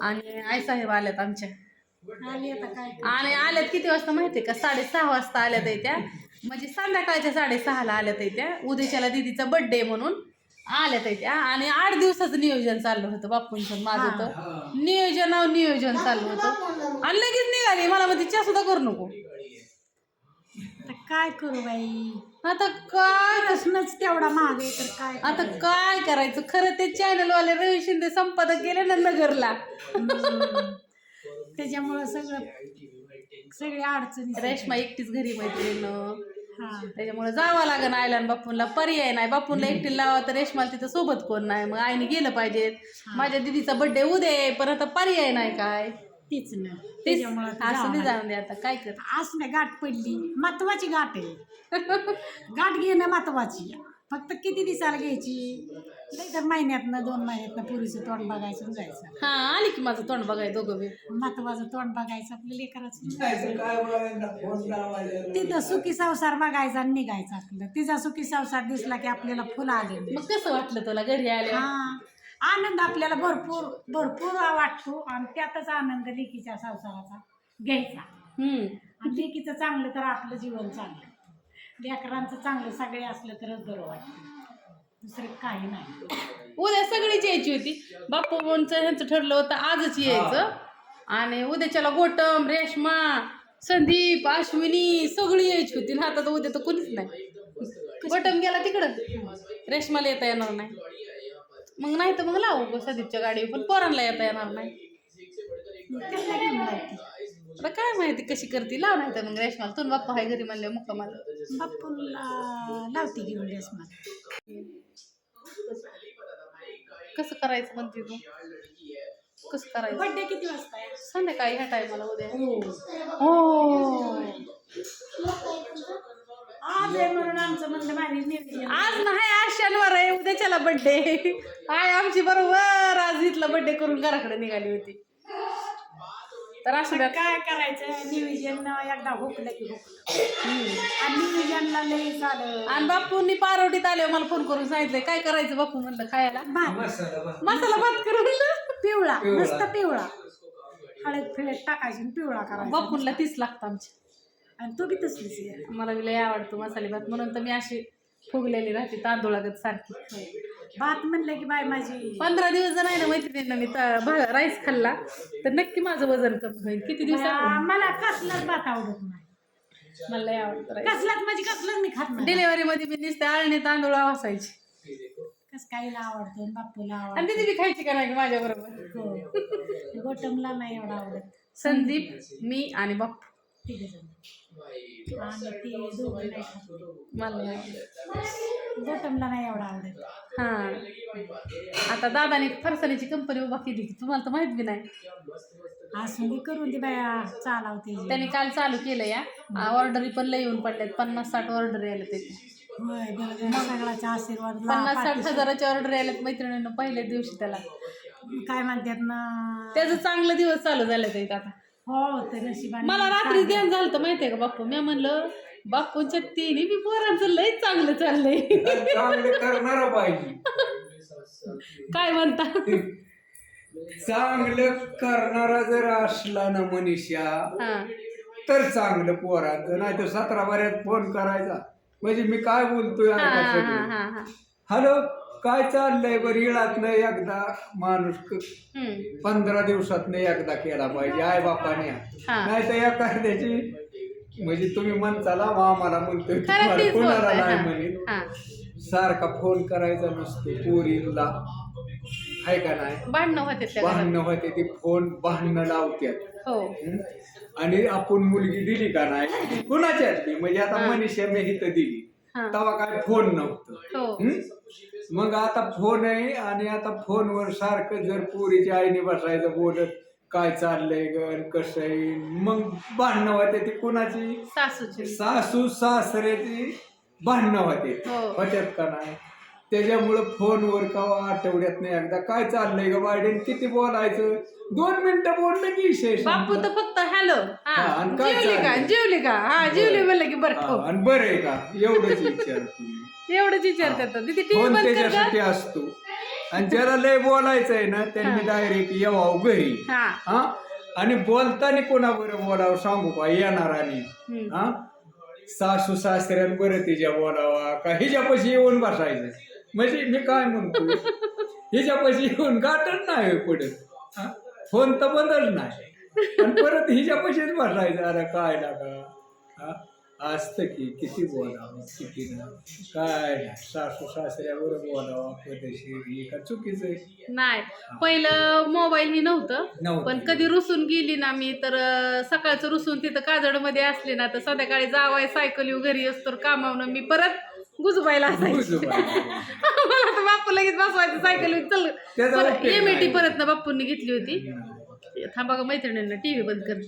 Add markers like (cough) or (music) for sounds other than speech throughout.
आणि आई साहेब आल्यात आमच्या. आली आता काय आणि आल्यात किती वाजता माहितीये का? साडेसहा वाजता आल्यात त्या. म्हणजे संध्याकाळच्या साडेसहाला आल्यात त्या. उद्याच्याला दिदीचा बर्थडे म्हणून आल्यात त्या. आणि आठ दिवसाचं नियोजन चाललं होतं बापूंचं माझं तर. नियोजनावर नियोजन चाललं होतं. आणि लगेच निघाली. मला मग तिच्या सुद्धा करू नको. काय करू बाई? आता काय प्रश्नच तेवढा महाग आहे तर काय आता काय करायचं? खरं ते चॅनल वाले रवी शिंदे संपादक गेले ना नगरला. त्याच्यामुळं सगळं सगळी अडचणी रेश्मा एकटीच घरी मैत्रीण. हा. त्याच्यामुळे जावं लागेल आयला आणि बापूंला. पर्याय नाही. बापूंला एकटी लावा तर रेशमाला तिथं सोबत कोण नाही. मग आईने गेलं पाहिजे माझ्या दिदीचा बर्थडे उद्या आहे पण आता पर्याय नाही काय. तीच ना. तेच? त्याच्यामुळं असं नाही जाऊन दे आता काय कर असं नाही गाठ पडली. महत्वाची गाठ आहे. (laughs) गाठ घेणं महत्वाची. फक्त किती दिवसाला घ्यायची? नाही तर महिन्यातनं दोन महिन्यातनं पुरीचं तोंड बघायचं आणि जायचं. हा आली की माझं तोंड बघाय दोघं बी. महत्वाचं तोंड बघायचं आपलं लेकराचं. तिथं सुखी संसार बघायचा आणि निघायचं आपलं. तिचा सुखी संसार दिसला की आपल्याला फुलं आले मग कसं वाटलं तुला घरी आले हा. आनंद आपल्याला भरपूर भरपूर वाटतो. आणि त्यातच आनंद लेकीच्या संसाराचा घ्यायचा. हम्म. आणि लेकीचं चांगलं तर आपलं जीवन चांगलं. लेकरांचं चांगलं सगळे असलं तरच बरं वाटतं. दुसरं काही नाही. उद्या सगळीच यायची होती. बापू बोनचं ह्यांचं ठरलं होतं आजच यायचं. आणि उद्याच्याला गोटम रेश्मा संदीप अश्विनी सगळी यायची होती. ना आता तर उद्या तर कोणीच नाही. गोटम गेला तिकडं. रेश्माला येता येणार नाही. मग नाही तर मग लावू गं संदीपच्या गाडीवर पण पोरांना येता येणार नाही. आता काय माहिती कशी करते? लाव नाही तर मग रेश्माला. तुम्ही बाप्पा हाय घरी म्हणले मुक्कामाला बापूला लावते घेऊन रेसमा कसं करायचं म्हणते तू? कसं करायचं? किती वाजता आहे? संध्याकाळी ह्या टायमाला उद्या. हो. आज आहे म्हणून आमचं म्हणलं माझी आज नाही उद्याच्याला बड्डे आय आमची बरोबर आज इथला बड्डे करून घराकडे निघाली होती. तर असं द्या काय करायचं नियोजन एकदा हुकलं की हुकलं आणि नियोजनला लई झालं. आणि बापूंनी पारोटीत आले मला फोन करून सांगितलं काय करायचं बापू? म्हणलं खायला. भात. मसाला भात. करून. पिवळा. मस्त पिवळा. हळद फिळद टाकायची आणि पिवळा करायचा. बापूंला तीच लागतं आमची. आणि तो बी तसलीच आहे. मला लय आवडतो मसाले भात. म्हणून तर मी अशी फुगलेली राहते तांदूळागत सारखी. भात म्हणलं की बाय माझी पंधरा दिवस जर नाही ना मैत्रिणींना मी राईस खाल्ला तर नक्की माझं वजन कमी होईल. किती दिवसात आ, मला कसलाच भात आवडत नाही. मला लय आवडतं राईस. कसलाच म्हणजे कसलाच मी खात नाही. डिलेवरी मध्ये मी नुसते आळणी तांदूळ वासायची. कस काहीला आवडतो बापूला आणि आवडतो. तिथे बी खायची का नाही माझ्या बरोबर हो. गोटमला नाही एवढा आवडत. संदीप मी आणि बाप्पू. तिघ जण आणि ती दोघं नाही खात मला एवढा आवडत. हा. आता दादाने फरसाण्याची कंपनी उभा केली. की तुम्हाला तर माहीत बी नाही. असून दे करून दे बाया चालवते जी. त्यांनी काल चालू केलं या. ऑर्डरी पण लय येऊन पडल्यात. पन्नास साठ ऑर्डर यायला त्याची होय. सगळ्याचा आशीर्वाद ला- पन्नास साठ पाठीशी. हजाराचे ऑर्डर यायल्यात मैत्रिणीनं पहिल्या दिवशी त्याला. काय म्हणतात ना? त्याचं चांगलं दिवस चालू झालं ते आता. हो नशिबाने मला रात्री ध्यान झालं तर माहितीये का बाप्पू? मी म्हणलं बाप्पूंच्या तिन्ही बी पोरांचं लय चांगलं चाललंय. चांगलं करणार पाहिजे. काय म्हणता? चांगलं करणारा जर असला ना मनीषा हा. तर चांगलं पोराचं. नाही तर सतरा बऱ्यात फोन करायचा. म्हणजे मी काय बोलतोय हा हा हा हा हा. हॅलो? काय चाललंय बरं इळात नाही एकदा माणूस क-. पंधरा दिवसात नाही एकदा केला पाहिजे आई बापाने हा. नाही तर एखाद्याची म्हणजे तुम्ही म्हणताला आम्हाला म्हणतोय खरं तुम्हाला तीच कोणाला बोलताय नाही. म्हणे हा सारखा फोन करायचा नसतो पोरीला आहे का नाही भांडणं होते त्या घरात. भांडणं होते ती फोन भांडणं लावतात हो हं? आणि आपण मुलगी दिली का नाही कुणाच्यात बी म्हणजे आता हा. मनीषा मी इथं दिली हा. तेव्हा काय फोन नव्हतं हो हं? मग आता फोन आहे आणि आता फोनवर सारखं जर पोरीच्या आईने बसायचं बोलत काय चाललंय ग कसं आहे? मग भांडणं होते ती कुणाची? सासूची. सासू सासऱ्याची भांडणं होते. हो. होत्यात का नाही? त्याच्यामुळं फोनवर कवा आठवड्यात नाही एकदा. काय चाललंय ग बायडेन किती बोलायचं? दोन मिनिटं बोललं की विषय बापू. तर फक्त हॅलो हा, हा आणि काय जेवली का? चाललंय? जेवली का? हा जेवली म्हणलं की बरं. हा, हो आणि बरं आहे का? एवढंच विचार तुम्ही (laughs) एवढंच विचारतात तिथे टीव्ही फोन बंद कर त्याच्यासाठी असतो. आणि ज्याला लय बोलायचं आहे ना त्यांनी डायरेक्ट यावं घरी. हा. हा? आणि बोलताना कोणाबरोबर बोलावं सांगू का? येणार आणि. हम्म. हा? सासू सासऱ्यांबरोबर तिच्या बोलावा का? हिच्यापाशी येऊन बसायचं. म्हणजे मी काय म्हणतो? हिच्यापाशी येऊन गाठच नाही पुढे. हा? फोन तर बंदच नाही. आणि परत हिच्यापाशीच बसायचं अरे काय लागा? असतं की किती बोलावं किती नाही काय सासू सासऱ्यावर बोलावं पदशीर हे का चुकीचं नाही. पहिलं मोबाईल ही नव्हतं. पण कधी रुसून गेली ना मी तर सकाळचं रुसून तिथं काजडमध्ये असले ना तर संध्याकाळी जावाय सायकल येऊ घरी असतो कामावनं मी परत गुजबायला असायची. (laughs) मला तर बाप्पू लगेच बसवायचं सायकल चल एम नाही. परत ना बाप्पूंनी घेतली होती. थांबा का मैत्रिणींना टीव्ही बंद कर.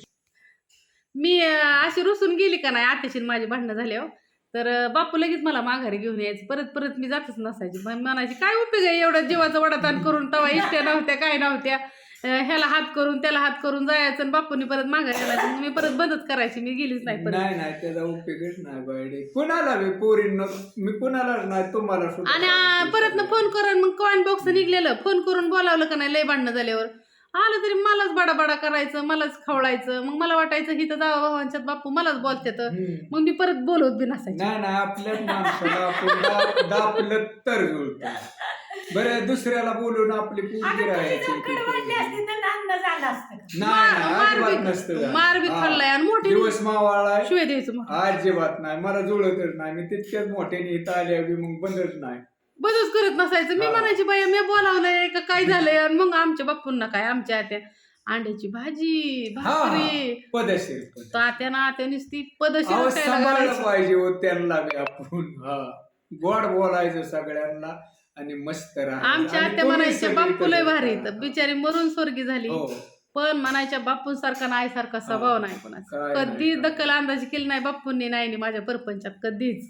मी अशी रुसून गेली का नाही आत्याशी आणि माझी भांडणं झाल्यावर तर अं, बापू लगेच मला माघारी घेऊन यायचं. परत परत मी जातच नसायची. म्हणायची काय उपयोग आहे एवढं जीवाचं वडाताण करून तवा इष्ट्या नव्हत्या काय नव्हत्या? ह्याला हात करून त्याला हात करून जायचं आणि बापूंनी परत माघारी आणायचं. मग मी परत बंदच करायची मी गेलीच नाही परत. नाही नाही त्याचा उपयोगच नाही बायडे कुणाला बी पोरींना मी कुणालाच नाही तुम्हाला सुद्धा आणि आ, परत ना फोन करून मग कॉइन बॉक्स निघलेलं. फोन करून बोलावलं का नाही लय भांडणं झाल्यावर. आलं तरी मलाच बडाबडा करायचं मलाच खवळायचं. मग मला वाटायचं हिथं जावा भावांच्यात बापू मलाच बोलते तर हम्म. मग मी परत बोलवत बी नसायची. नाही नाही आपल्याच माणसाला आपण दाप- दापलं तर जुळतं बरं दुसऱ्याला बोलून आपली जर कडवडली असती तर असतं का? नाही मार अजिबात बी नसतं झालं. मार बी हा. खाल्लाय आणि मोठी दिवस मावाळा शिवे द्यायचं मग अजिबात नाही. मला जुळतच नाही. मी तितक्याच मोठ्याने इथं आल्या बी मग बंदच नाही. बदच करत नसायचं. मी हा. म्हणायची बाई मी बोलावलंय का? काय झालंय? आणि मग आमच्या बाप्पूंना काय? आमच्या आत्या अंड्याची भाजी हा. भाकरी. पदशीर पद तात्यानं आत्या नुसती अहो पदशी सांभाळलं पाहिजे हो त्यांना बी आपण. हा. गोड बोलायचं सगळ्यांना आणि मस्त राहायचं. आमच्या आणि आत्या तुम्ही म्हणायच्या बाप्पू लय भारी राहा. तर बिचारी मरून स्वर्गी झाली. हो. पण म्हणायच्या बाप्पूंसारखा नाही सारखा स्वभाव नाही कोणाचा. काय नाही, कधीच काय. दखल अंदाजी केली नाही बाप्पूंनी नाही नी माझ्या परपंचात कधीच.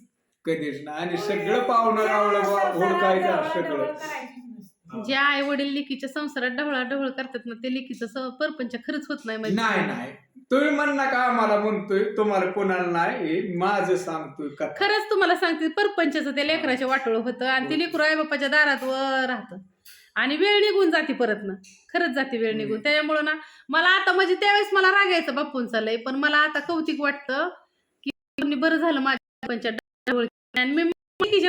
कधीच नाही. आणि सगळं पाहुणं रावलं ओळखायचं संसारात सगळं. जे आई वडील लेकीच्या संसारात ढवळा ढवळ करतात ना ते लेकीचं स- परपंच खरंच होत नाही म्हणजे. नाही नाही. तुम्ही म्हणणार का आम्हाला म्हणतोय? तुम्हाला कोणाला नाही? हे माझं सांगतोय कथा खरंच तुम्हाला सांगते परपंचाचं ते लेकराच्या वाटोळ होतं आणि ते लेकरू आई बापाच्या दारात व राहतं. आणि वेळ निघून जाते परत ना. खरंच जाते वेळ निघून. त्याच्यामुळं ना मला आता म्हणजे त्यावेळेस मला रागायचं बाप्पूंचा लय पण मला आता कौतिक वाटतं की बरं झालं माझ्या पंचायत आणि मी लेकीच्या